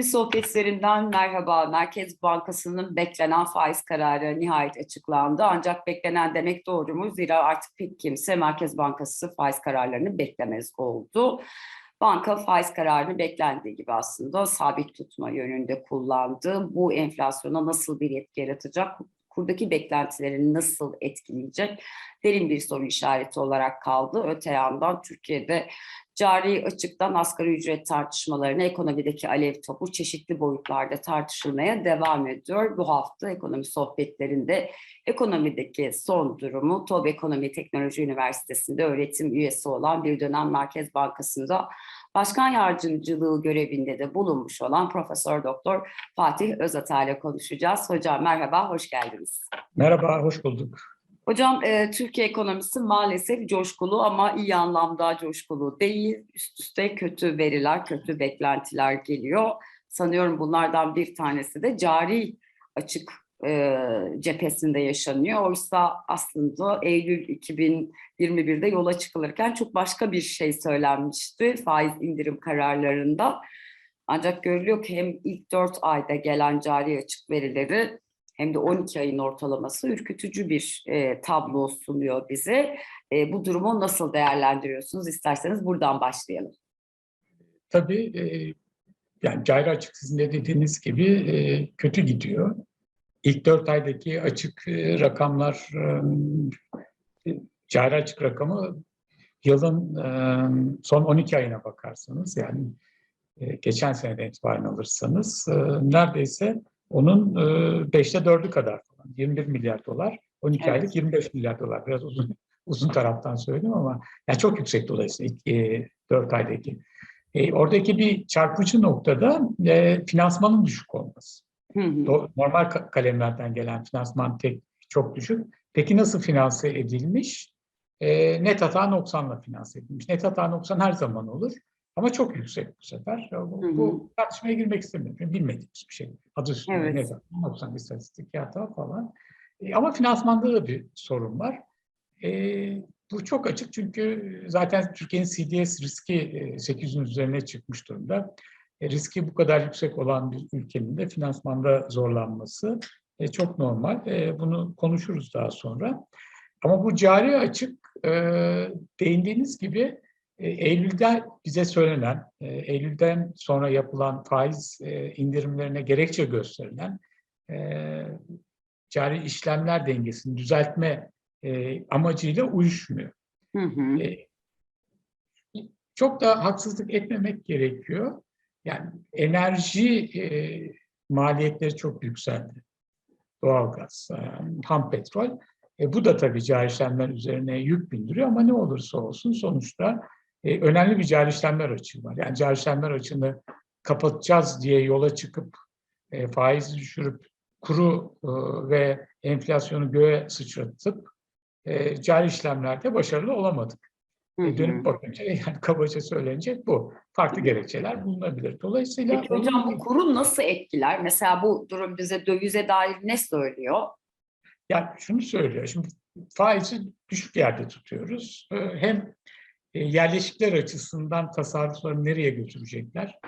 Ekonomi sohbetlerinden merhaba. Merkez Bankası'nın beklenen faiz kararı nihayet açıklandı. Ancak beklenen demek doğru mu? Zira artık pek kimse Merkez Bankası faiz kararlarını beklemez oldu. Banka faiz kararını beklendiği gibi aslında sabit tutma yönünde kullandı. Bu enflasyona nasıl bir etki yaratacak? Kurdaki beklentilerini nasıl etkileyecek? Derin bir soru işareti olarak kaldı. Öte yandan Türkiye'de cari açıktan asgari ücret tartışmalarına ekonomideki alev topu çeşitli boyutlarda tartışılmaya devam ediyor. Bu hafta ekonomi sohbetlerinde ekonomideki son durumu TOB Ekonomi Teknoloji Üniversitesi'nde öğretim üyesi olan bir dönem Merkez Bankası'nda başkan yardımcılığı görevinde de bulunmuş olan Profesör Doktor Fatih Özata ile konuşacağız. Hocam merhaba, hoş geldiniz. Merhaba, hoş bulduk. Hocam e, Türkiye ekonomisi maalesef coşkulu ama iyi anlamda coşkulu değil. Üst üste kötü veriler, kötü beklentiler geliyor. Sanıyorum bunlardan bir tanesi de cari açık e, cephesinde yaşanıyor. Oysa aslında Eylül 2021'de yola çıkılırken çok başka bir şey söylenmişti faiz indirim kararlarında. Ancak görülüyor ki hem ilk 4 ayda gelen cari açık verileri hem de 12 ayın ortalaması ürkütücü bir e, tablo sunuyor bize. E, bu durumu nasıl değerlendiriyorsunuz? İsterseniz buradan başlayalım. Tabii e, yani cari açık sizin de dediğiniz gibi e, kötü gidiyor. İlk dört aydaki açık e, rakamlar, e, cari açık rakamı yılın e, son 12 ayına bakarsanız yani geçen seneden itibaren alırsanız neredeyse onun e, beşte dördü kadar falan. 21 milyar dolar. 12 Evet. aylık 25 milyar dolar. Biraz uzun uzun taraftan söyledim ama yani çok yüksek dolayısıyla e, 4 aydaki. E, oradaki bir çarpıcı noktada e, finansmanın düşük olması. Hı hı. Do- Normal ka- kalemlerden gelen finansman tek çok düşük. Peki nasıl finanse edilmiş? E, net hata noksanla finanse edilmiş. Net hata noksan her zaman olur. Ama çok yüksek bu sefer. Bu, Hı hı. bu tartışmaya girmek istemiyorum. Bilmediğimiz bir şey. Adı üstünde Evet. net hata, noksan istatistik hata falan. E, ama finansmanda da bir sorun var. E, bu çok açık çünkü zaten Türkiye'nin CDS riski e, 800'ün üzerine çıkmış durumda. E, riski bu kadar yüksek olan bir ülkenin de finansmanda zorlanması e, çok normal. E, bunu konuşuruz daha sonra. Ama bu cari açık e, değindiğiniz gibi e, Eylül'de bize söylenen, e, Eylül'den sonra yapılan faiz e, indirimlerine gerekçe gösterilen e, cari işlemler dengesini düzeltme e, amacıyla uyuşmuyor. Hı hı. E, çok da haksızlık etmemek gerekiyor. Yani enerji e, maliyetleri çok yükseldi. Doğalgaz, e, ham petrol. E, bu da tabii cari işlemler üzerine yük bindiriyor ama ne olursa olsun sonuçta e, önemli bir cari işlemler açığı var. Yani cari işlemler açığını kapatacağız diye yola çıkıp e, faizi düşürüp kuru e, ve enflasyonu göğe sıçratıp e, cari işlemlerde başarılı olamadık. Hı E, hı. dönüp bakınca yani kabaca söylenecek bu. Farklı gerekçeler bulunabilir. Dolayısıyla Peki hocam bu kuru nasıl etkiler? Mesela bu durum bize dövize dair ne söylüyor? yani şunu söylüyor. Şimdi faizi düşük yerde tutuyoruz. E, Hem e, yerleşikler açısından tasarrufları nereye götürecekler?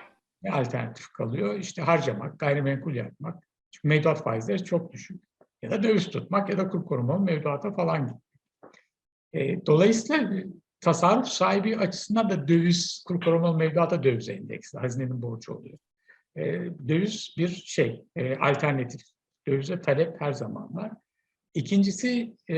Ne alternatif kalıyor? İşte harcamak, gayrimenkul yapmak. Çünkü mevduat faizleri çok düşük. Ya da döviz tutmak ya da kur korumalı mevduata falan gitmek. E, dolayısıyla tasarruf sahibi açısından da döviz, kur korumalı mevduata döviz endeksli. Hazinenin borcu oluyor. E, döviz bir şey, e, alternatif. Dövize talep her zaman var. İkincisi e,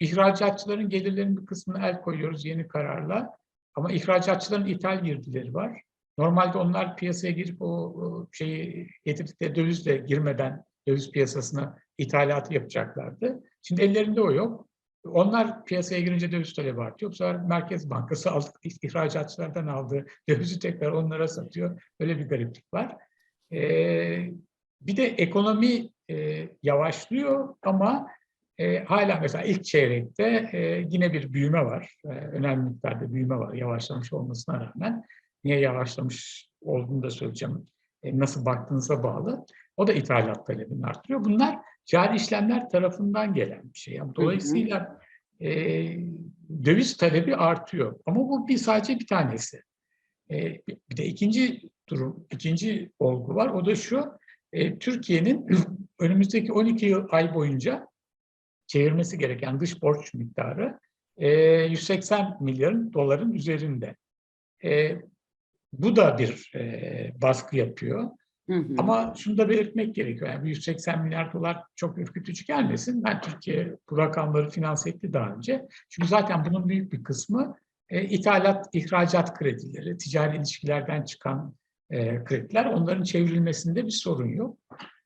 ihracatçıların gelirlerinin bir kısmına el koyuyoruz yeni kararla. Ama ihracatçıların ithal girdileri var. Normalde onlar piyasaya girip o, şeyi getirdikleri dövizle girmeden döviz piyasasına ithalatı yapacaklardı. Şimdi ellerinde o yok. Onlar piyasaya girince döviz talebi artıyor. Bu sefer Merkez Bankası aldı, ihracatçılardan aldığı dövizi tekrar onlara satıyor. Böyle bir gariplik var. Ee, bir de ekonomi e, yavaşlıyor ama e, hala mesela ilk çeyrekte e, yine bir büyüme var. E, önemli miktarda büyüme var yavaşlamış olmasına rağmen. Niye yavaşlamış olduğunu da söyleyeceğim. E, nasıl baktığınıza bağlı. O da ithalat talebini artırıyor. Bunlar cari işlemler tarafından gelen bir şey. Yani dolayısıyla e, döviz talebi artıyor. Ama bu bir sadece bir tanesi. E, bir de ikinci durum, ikinci olgu var. O da şu, e, Türkiye'nin önümüzdeki 12 yıl ay boyunca çevirmesi gereken dış borç miktarı e, 180 milyar doların üzerinde. E, bu da bir e, baskı yapıyor. Hı hı. Ama şunu da belirtmek gerekiyor. Yani bu 180 milyar dolar çok ürkütücü gelmesin. Ben Türkiye bu rakamları finanse etti daha önce. Çünkü zaten bunun büyük bir kısmı e, ithalat, ihracat kredileri, ticari ilişkilerden çıkan e, krediler. Onların çevrilmesinde bir sorun yok.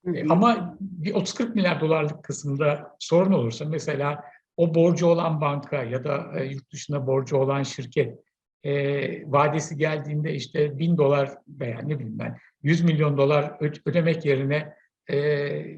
Hı E. Ama bir 30-40 milyar dolarlık kısımda sorun olursa mesela o borcu olan banka ya da e, yurt dışında borcu olan şirket e, vadesi geldiğinde işte 1000 dolar veya ne bileyim ben 100 milyon dolar ödemek yerine e,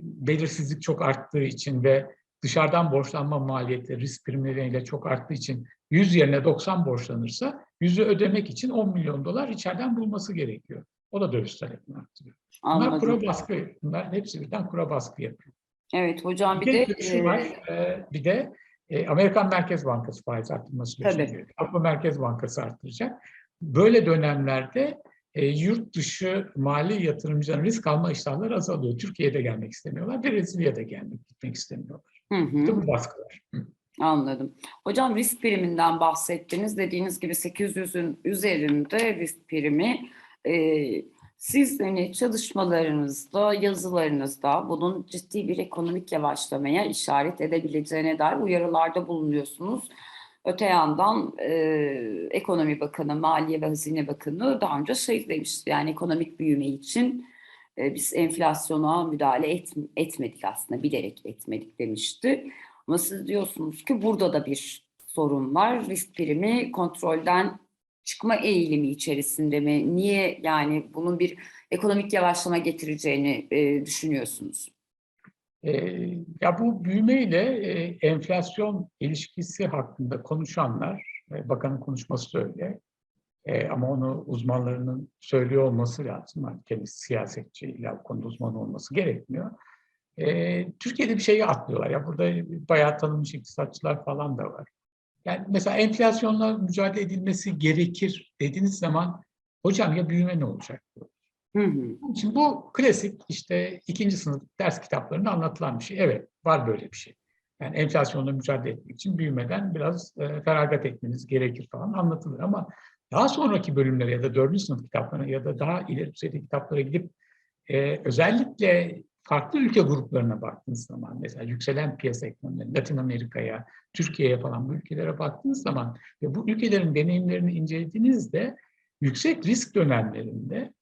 belirsizlik çok arttığı için ve dışarıdan borçlanma maliyeti risk primleriyle çok arttığı için 100 yerine 90 borçlanırsa 100'ü ödemek için 10 milyon dolar içeriden bulması gerekiyor. O da döviz talepini arttırıyor. Bunlar Anladım. kura baskı, bunlar hepsi birden kura baskı yapıyor. Evet hocam bir Bir de de şu e, var, e, bir de e, Amerikan Merkez Bankası faiz arttırma sürecine Tabii. giriyor. Avrupa Merkez Bankası arttıracak. Böyle dönemlerde e, yurt dışı mali yatırımcıların risk alma iştahları azalıyor. Türkiye'de gelmek istemiyorlar, Brezilya'da gelmek gitmek istemiyorlar. Hı hı. İşte bu baskılar. Hı. Anladım. Hocam risk priminden bahsettiniz. Dediğiniz gibi 800'ün üzerinde risk primi. Ee, siz hani çalışmalarınızda, yazılarınızda bunun ciddi bir ekonomik yavaşlamaya işaret edebileceğine dair uyarılarda bulunuyorsunuz. Öte yandan e, Ekonomi Bakanı, Maliye ve Hazine Bakanı daha önce şey yani ekonomik büyüme için e, biz enflasyona müdahale et, etmedik aslında bilerek etmedik demişti. Ama siz diyorsunuz ki burada da bir sorun var. Risk primi kontrolden çıkma eğilimi içerisinde mi? Niye yani bunun bir ekonomik yavaşlama getireceğini e, düşünüyorsunuz? E, ya bu büyümeyle e, enflasyon ilişkisi hakkında konuşanlar, e, bakanın konuşması öyle. E, ama onu uzmanlarının söylüyor olması lazım. Yani kendisi siyasetçi illa konuda uzman olması gerekmiyor. E, Türkiye'de bir şeyi atlıyorlar. Ya burada bayağı tanınmış iktisatçılar falan da var. Yani mesela enflasyonla mücadele edilmesi gerekir dediğiniz zaman hocam ya büyüme ne olacak? Hı hı. Şimdi bu klasik işte ikinci sınıf ders kitaplarında anlatılan bir şey. Evet var böyle bir şey. Yani enflasyonla mücadele etmek için büyümeden biraz e, feragat etmeniz gerekir falan anlatılır. Ama daha sonraki bölümlere ya da dördüncü sınıf kitaplarına ya da daha ileri düzeyde kitaplara gidip e, özellikle farklı ülke gruplarına baktığınız zaman mesela yükselen piyasa ekonomileri, Latin Amerika'ya, Türkiye'ye falan bu ülkelere baktığınız zaman ve bu ülkelerin deneyimlerini incelediğinizde yüksek risk dönemlerinde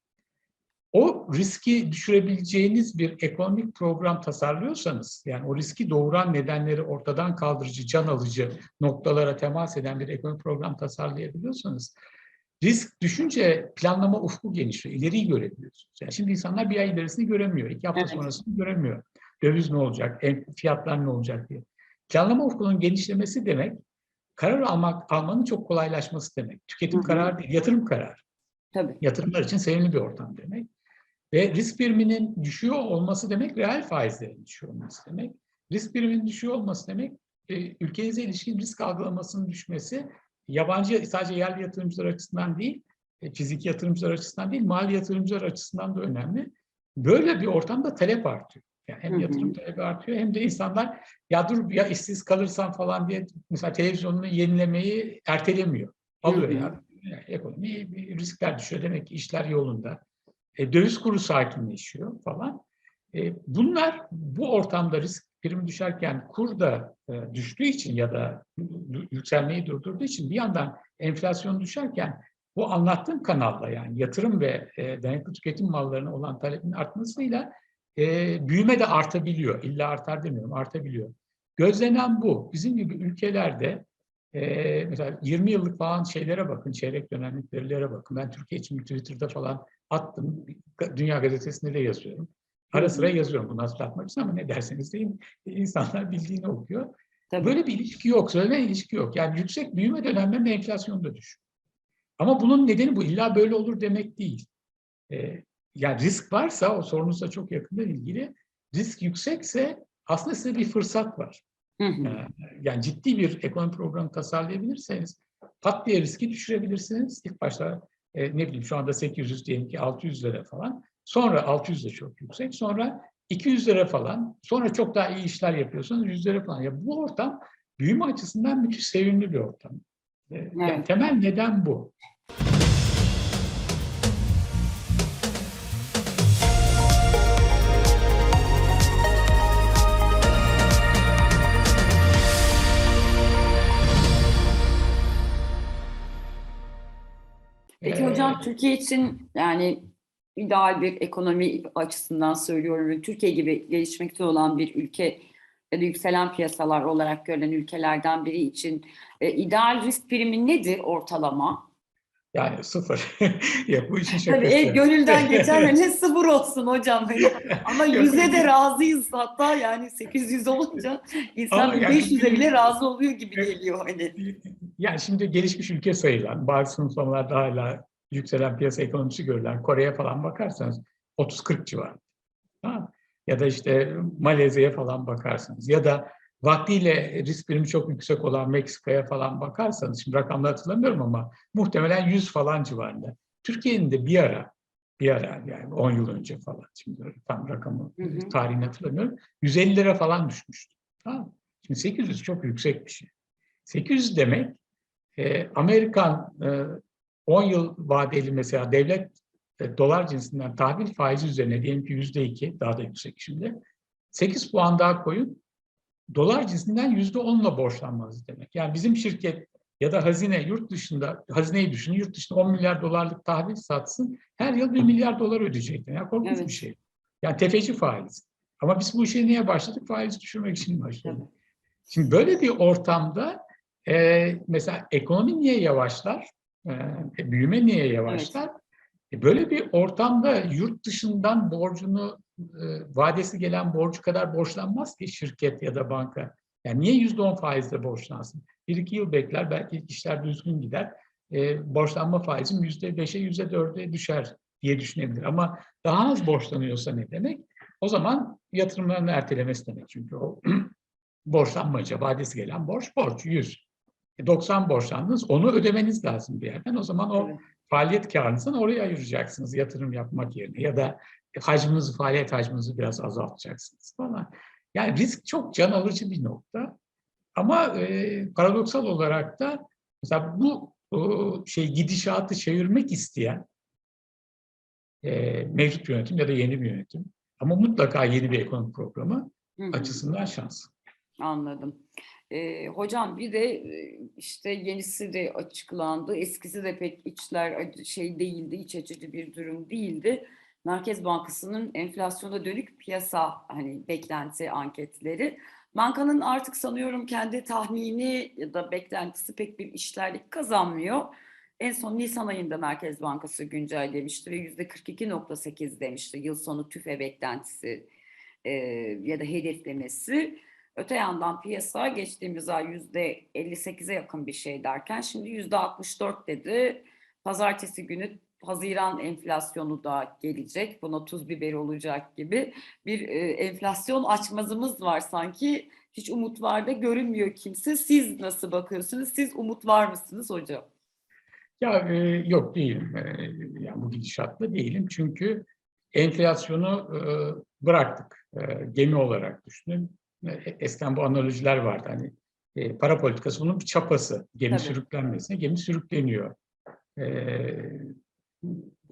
o riski düşürebileceğiniz bir ekonomik program tasarlıyorsanız, yani o riski doğuran nedenleri ortadan kaldırıcı, can alıcı noktalara temas eden bir ekonomik program tasarlayabiliyorsanız, risk düşünce planlama ufku genişliyor, ileriyi görebiliyorsunuz. Yani şimdi insanlar bir ay ilerisini göremiyor, iki hafta Evet. sonrasını göremiyor. Döviz ne olacak, fiyatlar ne olacak diye. Planlama ufkunun genişlemesi demek, karar almak almanın çok kolaylaşması demek. Tüketim kararı değil, yatırım kararı Tabii. yatırımlar için sevimli bir ortam demek. Ve risk priminin düşüyor olması demek reel faizlerin düşüyor olması demek. Risk priminin düşüyor olması demek e, ülkenize ilişkin risk algılamasının düşmesi yabancı sadece yerli yatırımcılar açısından değil, e, fiziki yatırımcılar açısından değil, mali yatırımcılar açısından da önemli. Böyle bir ortamda talep artıyor. Yani hem yatırım talebi artıyor hem de insanlar ya dur ya işsiz kalırsam falan diye mesela televizyonunu yenilemeyi ertelemiyor. Alıyor ya. Yani ekonomi riskler düşüyor. Demek ki işler yolunda. E, döviz kuru sakinleşiyor falan. E, bunlar bu ortamda risk primi düşerken kur da e, düştüğü için ya da yükselmeyi durdurduğu için bir yandan enflasyon düşerken bu anlattığım kanalla yani yatırım ve e, dayanıklı tüketim mallarına olan talebin artmasıyla e, büyüme de artabiliyor. İlla artar demiyorum, artabiliyor. Gözlenen bu. Bizim gibi ülkelerde e, mesela 20 yıllık falan şeylere bakın, çeyrek dönemlik verilere bakın. Ben Türkiye için Twitter'da falan attım. Dünya Gazetesi'nde de yazıyorum. Ara sıra yazıyorum bunu hatırlatmak için ama ne derseniz deyin insanlar bildiğini okuyor. Tabii. Böyle bir ilişki yok, söylenen ilişki yok. Yani yüksek büyüme dönemlerinde enflasyon da düşüyor. Ama bunun nedeni bu. İlla böyle olur demek değil. Ee, yani risk varsa, o sorunuzla çok yakından ilgili, risk yüksekse aslında size bir fırsat var. Hı hı. Ee, Yani ciddi bir ekonomi programı tasarlayabilirseniz pat diye riski düşürebilirsiniz. İlk başta e, ne bileyim şu anda 800 diyelim ki 600 lira falan. Sonra 600 de çok yüksek. Sonra 200 lira falan. Sonra çok daha iyi işler yapıyorsanız 100 lira falan. Ya bu ortam büyüme açısından müthiş sevimli bir ortam. E, yani Evet. temel neden bu. Peki Ee, hocam Türkiye için yani ideal bir ekonomi açısından söylüyorum. Türkiye gibi gelişmekte olan bir ülke ya da yükselen piyasalar olarak görülen ülkelerden biri için e, ideal risk primi nedir ortalama? Yani sıfır. ya bu işin Tabii şakası. el gönülden geçen hani sıfır olsun hocam. Ama yüze de razıyız hatta yani 800 olunca insan yani 500'e bile razı oluyor gibi geliyor hani. Yani şimdi gelişmiş ülke sayılan, bazı sınıflamalarda hala yükselen piyasa ekonomisi görülen Kore'ye falan bakarsanız 30-40 civarı. Mı? Ya da işte Malezya'ya falan bakarsanız ya da vaktiyle risk birimi çok yüksek olan Meksika'ya falan bakarsanız, şimdi rakamları hatırlamıyorum ama muhtemelen 100 falan civarında. Türkiye'nin de bir ara, bir ara yani 10 yıl önce falan, şimdi tam rakamı, Hı hı. tarihini hatırlamıyorum, 150 lira falan düşmüştü. Tamam. Şimdi 800 çok yüksek bir şey. 800 demek e, Amerikan e, 10 yıl vadeli mesela devlet e, dolar cinsinden tahvil faizi üzerine diyelim ki yüzde iki daha da yüksek şimdi. 8 puan daha koyun dolar cinsinden yüzde onla borçlanmanız demek. Yani bizim şirket ya da hazine yurt dışında hazineyi düşünün yurt dışında 10 milyar dolarlık tahvil satsın her yıl 1 milyar dolar ödeyecekler. Yani korkunç Evet. bir şey. Yani tefeci faiz. Ama biz bu işe niye başladık? Faiz düşürmek için başladık. Tabii. Şimdi böyle bir ortamda e, mesela ekonomi niye yavaşlar? E, büyüme niye yavaşlar? E, böyle bir ortamda yurt dışından borcunu vadesi gelen borcu kadar borçlanmaz ki şirket ya da banka. Yani niye yüzde on faizle borçlansın? Bir iki yıl bekler, belki işler düzgün gider. E, borçlanma faizim yüzde beşe, yüzde dörde düşer diye düşünebilir. Ama daha az borçlanıyorsa ne demek? O zaman yatırımlarını ertelemesi demek. Çünkü o borçlanmaca, vadesi gelen borç, borç 100. E, 90 borçlandınız, onu ödemeniz lazım bir yerden. O zaman o faaliyet karınızdan oraya ayıracaksınız yatırım yapmak yerine ya da hacminizi, faaliyet hacminizi biraz azaltacaksınız falan. Yani risk çok can alıcı bir nokta. Ama e, paradoksal olarak da mesela bu o, şey gidişatı çevirmek isteyen e, mevcut yönetim ya da yeni bir yönetim ama mutlaka yeni bir ekonomi programı Hı hı. açısından şans. Anladım. Ee, hocam bir de e, işte yenisi de açıklandı. Eskisi de pek içler şey değildi, iç açıcı bir durum değildi. Merkez Bankası'nın enflasyona dönük piyasa hani beklenti anketleri. Bankanın artık sanıyorum kendi tahmini ya da beklentisi pek bir işlerlik kazanmıyor. En son Nisan ayında Merkez Bankası güncellemişti ve yüzde 42.8 demişti yıl sonu tüfe beklentisi e, ya da hedeflemesi. Öte yandan piyasa geçtiğimiz ay yüzde 58'e yakın bir şey derken şimdi yüzde 64 dedi. Pazartesi günü Haziran enflasyonu da gelecek. Buna tuz biber olacak gibi bir e, enflasyon açmazımız var sanki. Hiç umut var da görünmüyor kimse. Siz nasıl bakıyorsunuz? Siz umut var mısınız hocam? Ya e, yok değilim. E, yani bu gidişatla değilim. Çünkü enflasyonu e, bıraktık. E, gemi olarak düşünün. E, eskiden bu analojiler vardı. Hani e, para politikası bunun bir çapası. Gemi Tabii. sürüklenmesine. Gemi sürükleniyor. E,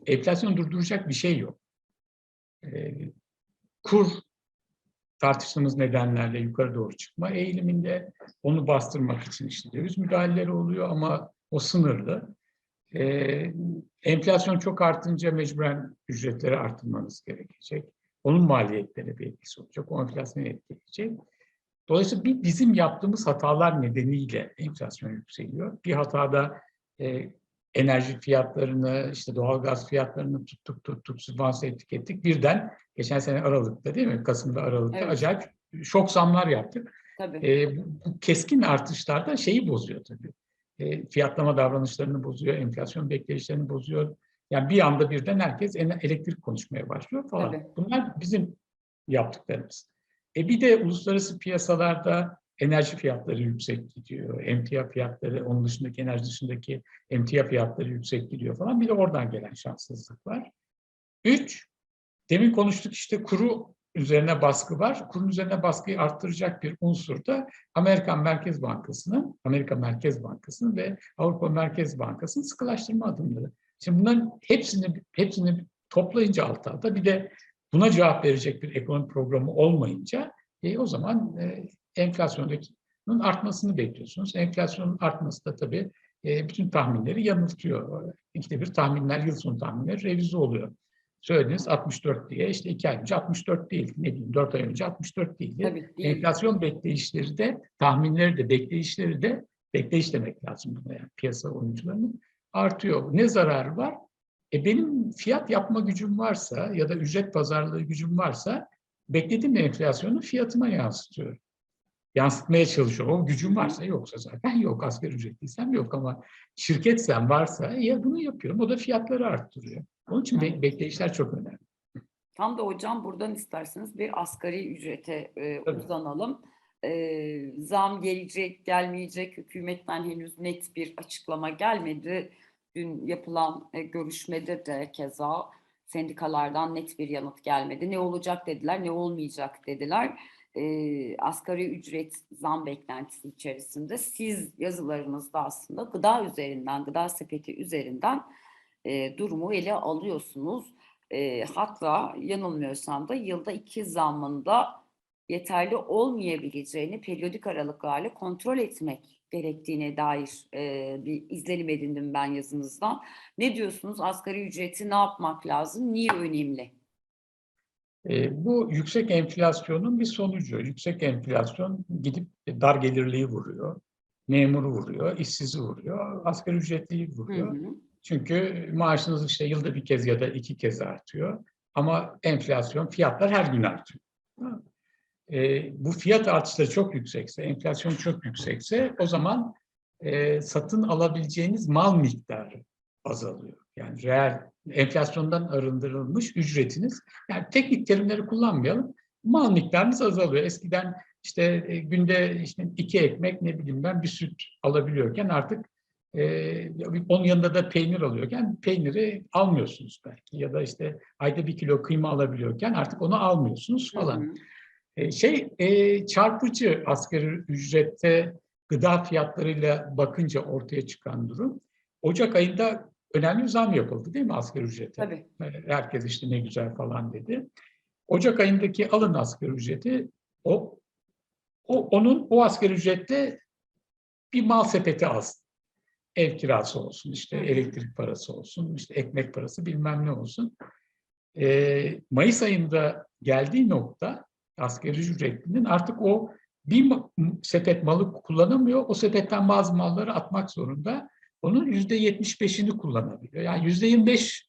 enflasyonu durduracak bir şey yok. E, kur tartıştığımız nedenlerle yukarı doğru çıkma eğiliminde onu bastırmak için işte döviz müdahaleleri oluyor ama o sınırlı. Ee, enflasyon çok artınca mecburen ücretleri artırmanız gerekecek. Onun maliyetlerine bir etkisi olacak. O enflasyonu etkileyecek. Dolayısıyla bir bizim yaptığımız hatalar nedeniyle enflasyon yükseliyor. Bir hatada e, enerji fiyatlarını, işte doğalgaz fiyatlarını tuttuk tuttuk, sübvanse ettik ettik. Birden geçen sene Aralık'ta değil mi? Kasım'da Aralık'ta Evet. acayip şok zamlar yaptık. Tabii. E, bu, keskin artışlar da şeyi bozuyor tabii. E, fiyatlama davranışlarını bozuyor, enflasyon bekleyişlerini bozuyor. Yani bir anda birden herkes elektrik konuşmaya başlıyor falan. Tabii. Bunlar bizim yaptıklarımız. E bir de uluslararası piyasalarda enerji fiyatları yüksek gidiyor. Emtia fiyatları, onun dışındaki enerji dışındaki emtia fiyatları yüksek gidiyor falan. Bir de oradan gelen şanssızlık var. Üç, demin konuştuk işte kuru üzerine baskı var. Kurun üzerine baskıyı arttıracak bir unsur da Amerikan Merkez Bankası'nın, Amerika Merkez Bankası'nın ve Avrupa Merkez Bankası'nın sıkılaştırma adımları. Şimdi bunların hepsini hepsini toplayınca alt alta bir de buna cevap verecek bir ekonomi programı olmayınca e, o zaman e, enflasyonun artmasını bekliyorsunuz. Enflasyonun artması da tabii e, bütün tahminleri yanıltıyor. İkide bir tahminler, yıl sonu tahminleri revize oluyor. Söylediniz 64 diye, işte iki ay önce 64 değildi, ne bileyim 4 ay önce 64 değildi. Tabii değil. Enflasyon bekleyişleri de, tahminleri de, bekleyişleri de, bekleyiş demek lazım buna yani piyasa oyuncularının artıyor. Ne zararı var? E benim fiyat yapma gücüm varsa ya da ücret pazarlığı gücüm varsa beklediğim enflasyonu fiyatıma yansıtıyorum. Yansıtmaya çalışıyorum. O gücüm varsa yoksa zaten yok. Asgari ücretliysem yok ama şirketsem varsa ya bunu yapıyorum. O da fiyatları arttırıyor. Onun için be- bekleyişler çok önemli. Tam da hocam buradan isterseniz bir asgari ücrete e, Tabii. uzanalım. E, zam gelecek, gelmeyecek. Hükümetten henüz net bir açıklama gelmedi. Dün yapılan e, görüşmede de keza sendikalardan net bir yanıt gelmedi. Ne olacak dediler, ne olmayacak dediler. E, asgari ücret zam beklentisi içerisinde siz yazılarınızda aslında gıda üzerinden, gıda sepeti üzerinden e, durumu ele alıyorsunuz. E, hatta yanılmıyorsam da yılda iki zammında yeterli olmayabileceğini periyodik aralıklarla kontrol etmek gerektiğine dair e, bir izlenim edindim ben yazınızdan. Ne diyorsunuz? Asgari ücreti ne yapmak lazım? Niye önemli? E, bu yüksek enflasyonun bir sonucu. Yüksek enflasyon gidip dar gelirliği vuruyor. Memuru vuruyor, işsizi vuruyor, asgari ücretliyi Hı vuruyor. hı. Çünkü maaşınız işte yılda bir kez ya da iki kez artıyor. Ama enflasyon, fiyatlar her gün artıyor. E, bu fiyat artışları çok yüksekse, enflasyon çok yüksekse o zaman e, satın alabileceğiniz mal miktarı azalıyor. Yani reel enflasyondan arındırılmış ücretiniz, yani teknik terimleri kullanmayalım, mal miktarınız azalıyor. Eskiden işte e, günde işte iki ekmek ne bileyim ben bir süt alabiliyorken artık e, onun yanında da peynir alıyorken peyniri almıyorsunuz belki ya da işte ayda bir kilo kıyma alabiliyorken artık onu almıyorsunuz Hı falan. hı. E, Şey e, çarpıcı asgari ücrette gıda fiyatlarıyla bakınca ortaya çıkan durum. Ocak ayında önemli bir zam yapıldı değil mi asgari ücrete? Tabii. E, Herkes işte ne güzel falan dedi. Ocak ayındaki alın asgari ücreti o, o onun o asgari ücretle bir mal sepeti az. Ev kirası olsun, işte elektrik parası olsun, işte ekmek parası bilmem ne olsun. Ee, Mayıs ayında geldiği nokta asgari ücretlinin artık o bir sepet malı kullanamıyor. O sepetten bazı malları atmak zorunda. Onun yüzde yetmiş beşini kullanabiliyor. Yani yüzde yirmi beş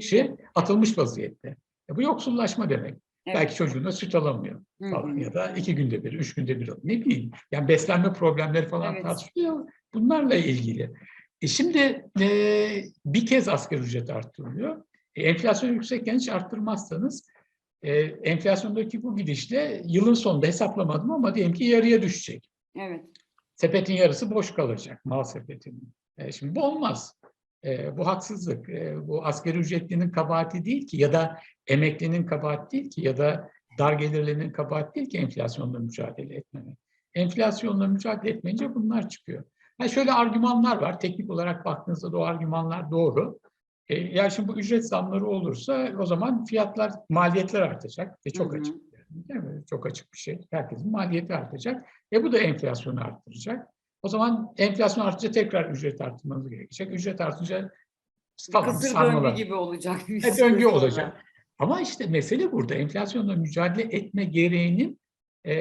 şey atılmış vaziyette. E bu yoksullaşma demek. Evet. Belki çocuğuna süt alamıyor Hı falan hı. ya da iki günde bir, üç günde bir. Ne bileyim. Yani beslenme problemleri falan Evet. tartışılıyor. Bunlarla ilgili. E şimdi e, bir kez asgari ücret arttırılıyor. E, enflasyon yüksekken hiç arttırmazsanız e, enflasyondaki bu gidişle yılın sonunda hesaplamadım ama diyelim ki yarıya düşecek. Evet. Sepetin yarısı boş kalacak mal sepetinin. E, şimdi bu olmaz. E, bu haksızlık. E, bu asgari ücretlinin kabahati değil ki ya da emeklinin kabahati değil ki ya da dar gelirlinin kabahati değil ki enflasyonla mücadele etmemek. Enflasyonla mücadele etmeyince bunlar çıkıyor. Ha şöyle argümanlar var. Teknik olarak baktığınızda da o argümanlar doğru. E, yani şimdi bu ücret zamları olursa o zaman fiyatlar, maliyetler artacak. E, çok Hı hı. açık. yani, Değil mi? Çok açık bir şey. Herkesin maliyeti artacak. E bu da enflasyonu arttıracak. O zaman enflasyon artınca tekrar ücret arttırmanız gerekecek. Ücret artınca falan Kısır sarmalar. döngü gibi olacak. bir E, süre döngü sonra. olacak. Ama işte mesele burada. Enflasyonla mücadele etme gereğinin e,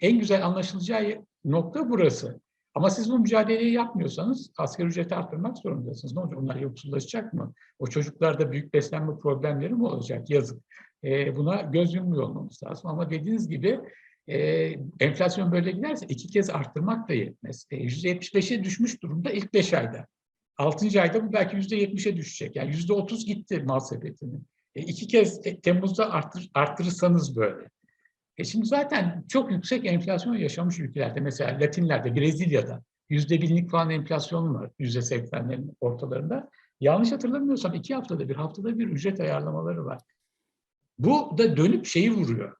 en güzel anlaşılacağı nokta burası. Ama siz bu mücadeleyi yapmıyorsanız asgari ücreti arttırmak zorundasınız. Ne olacak? Onlar yoksullaşacak mı? O çocuklarda büyük beslenme problemleri mi olacak? Yazık. E, buna göz yummuyor olmamız lazım. Ama dediğiniz gibi e, enflasyon böyle giderse iki kez arttırmak da yetmez. E, %75'e düşmüş durumda ilk beş ayda. Altıncı ayda bu belki yüzde yetmişe düşecek. Yani yüzde otuz gitti mal sepetinin. E, iki kez e, Temmuz'da arttır, arttırırsanız böyle. E şimdi zaten çok yüksek enflasyon yaşamış ülkelerde mesela Latinler'de, Brezilya'da yüzde binlik falan enflasyon var yüzde seksenlerin ortalarında. Yanlış hatırlamıyorsam iki haftada bir haftada bir ücret ayarlamaları var. Bu da dönüp şeyi vuruyor.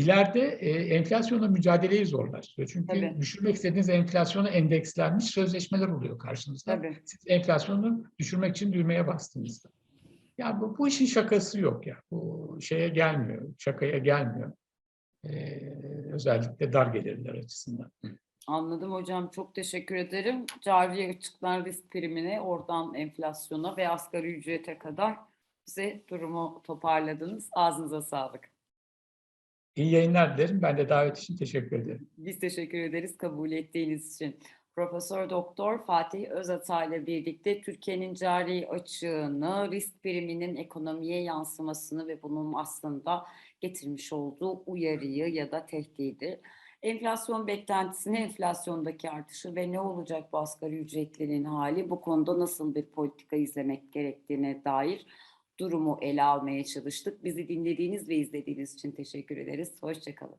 İleride e, enflasyonla mücadeleyi zorlaştırıyor. Çünkü Tabii. düşürmek istediğiniz enflasyona endekslenmiş sözleşmeler oluyor karşınızda. Tabii. Siz enflasyonu düşürmek için düğmeye bastığınızda. Ya bu, bu işin şakası yok ya. Bu şeye gelmiyor, şakaya gelmiyor. Ee, özellikle dar gelirler açısından. Anladım hocam. Çok teşekkür ederim. Cari açıklar risk primine, oradan enflasyona ve asgari ücrete kadar bize durumu toparladınız. Ağzınıza sağlık. İyi yayınlar dilerim. Ben de davet için teşekkür ederim. Biz teşekkür ederiz kabul ettiğiniz için. Profesör Doktor Fatih Özatay ile birlikte Türkiye'nin cari açığını, risk priminin ekonomiye yansımasını ve bunun aslında getirmiş olduğu uyarıyı ya da tehdidi, enflasyon beklentisini, enflasyondaki artışı ve ne olacak bu asgari ücretlerin hali, bu konuda nasıl bir politika izlemek gerektiğine dair durumu ele almaya çalıştık. Bizi dinlediğiniz ve izlediğiniz için teşekkür ederiz. Hoşçakalın.